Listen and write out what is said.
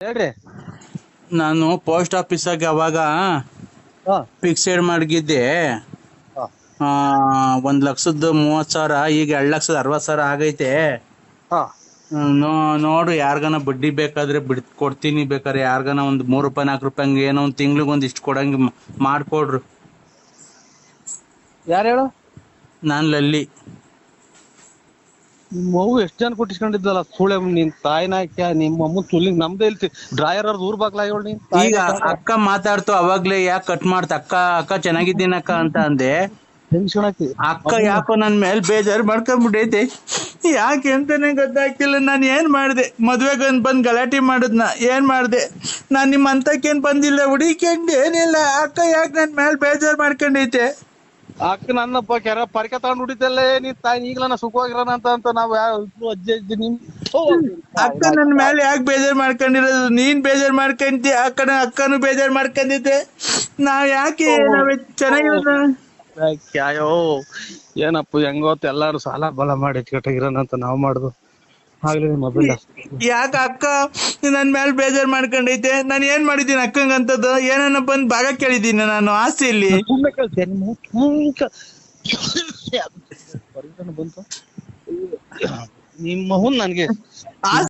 ಹೇಳ್ರಿ. ನಾನು ಪೋಸ್ಟ್ ಆಫೀಸಾಗ ಅವಾಗ ಹಾ. ಫಿಕ್ಸೆಡ್ ಮಾಡಿದ್ದೆ ಆ, ಒಂದ್ ಲಕ್ಷದ ಮೂವತ್ ಸಾವಿರ ಈಗ ಎರಡ್ ಲಕ್ಷದ ಅರವತ್ ಸಾವಿರ ಆಗೈತೆ. ನೋಡು ಯಾರ್ಗನ ಬಡ್ಡಿ ಬೇಕಾದ್ರೆ ಬಿಡ್ ಕೊಡ್ತೀನಿ ಬೇಕಾದ್ರೆ ಯಾರ್ಗನ ಒಂದ್ ಮೂರ್ ರೂಪಾಯಿ ನಾಲ್ಕು ರೂಪಾಯಿ ಹಂಗೆ ಏನೋ ಒಂದ್ ತಿಂಗ್ಳಿಗೆ ಒಂದ್ ಇಷ್ಟು ಕೊಡಂಗೆ ಮಾಡ್ಕೊಡ್ರು. ಯಾರು ಹೇಳು? ನಾನ್ ಲಲ್ಲಿ. ನಿಮ್ಮ ಮಗು ಎಷ್ಟ್ ಜನ ಕೊಟ್ಟಿಸ್ಕೊಂಡಿದ್ದಲ್ಲ? ಸುಳೆ ನಿನ್ ತಾಯಿನ ನಿಮ್ಮ ಅಮ್ಮ ತುಲಿಂಗ್ ನಮ್ದೇ ಇಲ್ತಿ. ಡ್ರಾಯರ್ ಅವ್ರದ್ದು ಊರ್ ಬಾಗ್ಲ ಹೇಳು ನೀನ್ ಈಗ ಅಕ್ಕ ಮಾತಾಡ್ತು ಅವಾಗ್ಲೇ ಯಾಕೆ ಕಟ್ ಮಾಡ್ತ? ಅಕ್ಕ ಅಕ್ಕ ಚೆನ್ನಾಗಿದ್ದೀನಕ್ಕ ಅಂತ ಅಂದೆ. ಟೆನ್ಷನ್ ಹಾಕಿ ಅಕ್ಕ ಯಾಕೋ ನನ್ ಮೇಲ್ ಬೇಜಾರ್ ಮಾಡ್ಕೊಂಡ್ಬಿಟ್ಟೈತೆ ಯಾಕೆ ಅಂತಾನೆ ಗೊತ್ತಾಗ್ತಿಲ್ಲ. ನಾನು ಏನ್ ಮಾಡ್ದೆ? ಮದ್ವೆಗೆ ಒಂದ್ ಬಂದ್ ಗಲಾಟೆ ಮಾಡಿದ್ನ. ಏನ್ ಮಾಡ್ದೆ? ನಾನ್ ನಿಮ್ ಅಂತಕ್ಕೇನ್ ಬಂದಿಲ್ಲ ಹುಡುಕಂಡ್ ಏನಿಲ್ಲ ಅಕ್ಕ ಯಾಕೆ ನನ್ ಮೇಲ್ ಬೇಜಾರ್ ಮಾಡ್ಕೊಂಡೈತೆ? ಅಕ್ಕ ನನ್ನಪ್ಪ ಕೆರ ಪರಿಕೆ ತಗೊಂಡ್ ಹುಡಿತಲ್ಲೇ ನೀ ತಾಯಿ ಈಗಲನ ಸುಖವಾಗಿರೋಣ ಅಂತ ಅಂತ ನಾವ್ ಇಬ್ರು ಅಜ್ಜಿ ಅಜ್ಜಿ ನಿಮ್ ಅಕ್ಕ ನನ್ ಮೇಲೆ ಯಾಕೆ ಬೇಜಾರ್ ಮಾಡ್ಕೊಂಡಿರೋದು? ನೀನ್ ಬೇಜಾರ್ ಮಾಡ್ಕೊಂತಿ ಅಕ್ಕನ ಅಕ್ಕನು ಬೇಜಾರ್ ಮಾಡ್ಕೊಂಡಿದ್ದೆ ನಾವ್ ಯಾಕೆ ನಾವ್ ಚೆನ್ನಾಗಿರೋದು? ಅಯ್ಯೋ ಏನಪ್ಪ ಹೆಂಗೋತ್ ಎಲ್ಲಾರು ಸಾಲ ಬಲ ಮಾಡಿ ಇಟ್ಕೊಟ್ಟಿರೋಣ ಅಂತ ನಾವ್ ಮಾಡುದು. ಆಗ್ಲಿ ಮೊಬೈಲ್ ಯಾಕ ಅಕ್ಕ? ನನ್ ಮೇಲೆ ಬೇಜಾರ್ ಮಾಡ್ಕೊಂಡೈತೆ. ನಾನು ಏನ್ ಮಾಡಿದ್ದೀನಿ ಅಕ್ಕಂಗಂತದ್ದು ಏನನ್ನ ಬಂದ್ ಭಾಗ ಕೇಳಿದ್ದೀನಿ ನಾನು ಆಸ್ತಿಯಲ್ಲಿ ಕಳ್ಸಿ ನಿಮ್ಮ ಬಂತು ನಿಮ್ಮ ಹುನ್ ನನ್ಗೆ.